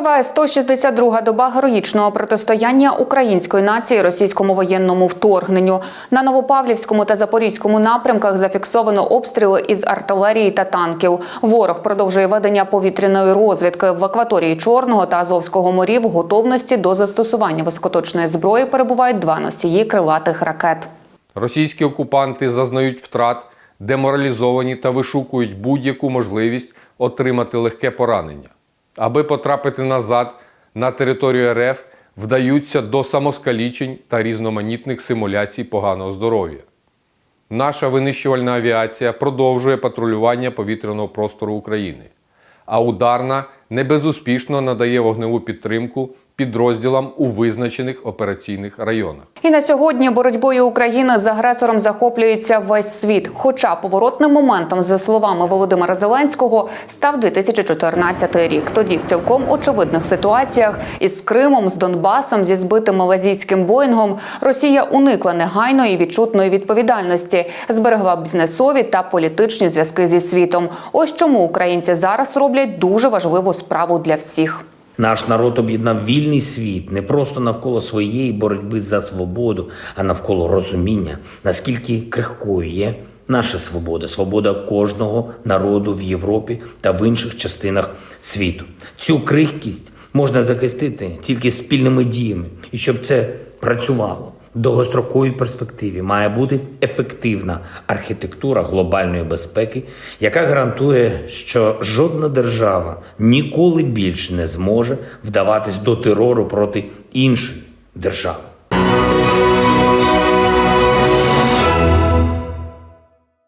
Триває 162-га доба героїчного протистояння української нації російському воєнному вторгненню. На Новопавлівському та Запорізькому напрямках зафіксовано обстріли із артилерії та танків. Ворог продовжує ведення повітряної розвідки в акваторії Чорного та Азовського морів. Готовності до застосування високоточної зброї перебувають два носії крилатих ракет. Російські окупанти зазнають втрат, деморалізовані та вишукують будь-яку можливість отримати легке поранення. Аби потрапити назад на територію РФ, вдаються до самоскалічень та різноманітних симуляцій поганого здоров'я. Наша винищувальна авіація продовжує патрулювання повітряного простору України, а ударна не безуспішно надає вогневу підтримку підрозділам у визначених операційних районах. І на сьогодні боротьбою України з агресором захоплюється весь світ. Хоча поворотним моментом, за словами Володимира Зеленського, став 2014 рік. Тоді в цілком очевидних ситуаціях із Кримом, з Донбасом, зі збитим малазійським боїнгом, Росія уникла негайної відчутної відповідальності, зберегла бізнесові та політичні зв'язки зі світом. Ось чому українці зараз роблять дуже важливу справу для всіх. Наш народ об'єднав вільний світ не просто навколо своєї боротьби за свободу, а навколо розуміння, наскільки крихкою є наша свобода, свобода кожного народу в Європі та в інших частинах світу. Цю крихкість можна захистити тільки спільними діями, і щоб це працювало. Довгостроковій перспективі має бути ефективна архітектура глобальної безпеки, яка гарантує, що жодна держава ніколи більше не зможе вдаватись до терору проти іншої держави.